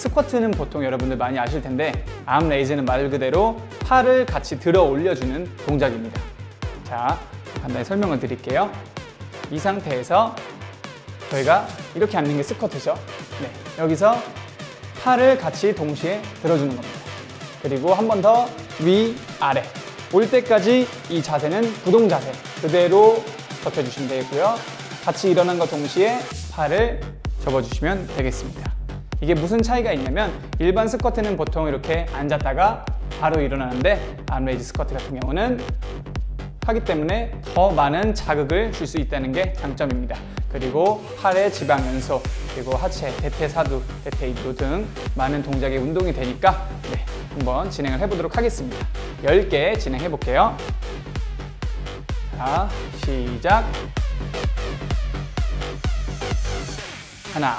스쿼트는 보통 여러분들 많이 아실 텐데 암 레이즈는 말 그대로 팔을 같이 들어 올려주는 동작입니다. 자, 간단히 설명을 드릴게요. 이 상태에서 저희가 이렇게 앉는 게 스쿼트죠. 네, 여기서 팔을 같이 동시에 들어주는 겁니다. 그리고 한 번 더 위, 아래. 올 때까지 이 자세는 부동 자세. 그대로 버텨주시면 되겠고요. 같이 일어난 것 동시에 팔을 접어주시면 되겠습니다. 이게 무슨 차이가 있냐면 일반 스쿼트는 보통 이렇게 앉았다가 바로 일어나는데 암레이즈 스쿼트 같은 경우는 하기 때문에 더 많은 자극을 줄 수 있다는 게 장점입니다. 그리고 팔의 지방 연소, 그리고 하체, 대퇴사두, 대퇴입도 등 많은 동작의 운동이 되니까 네, 한번 진행을 해보도록 하겠습니다. 10개 진행해 볼게요. 자, 시작. 하나,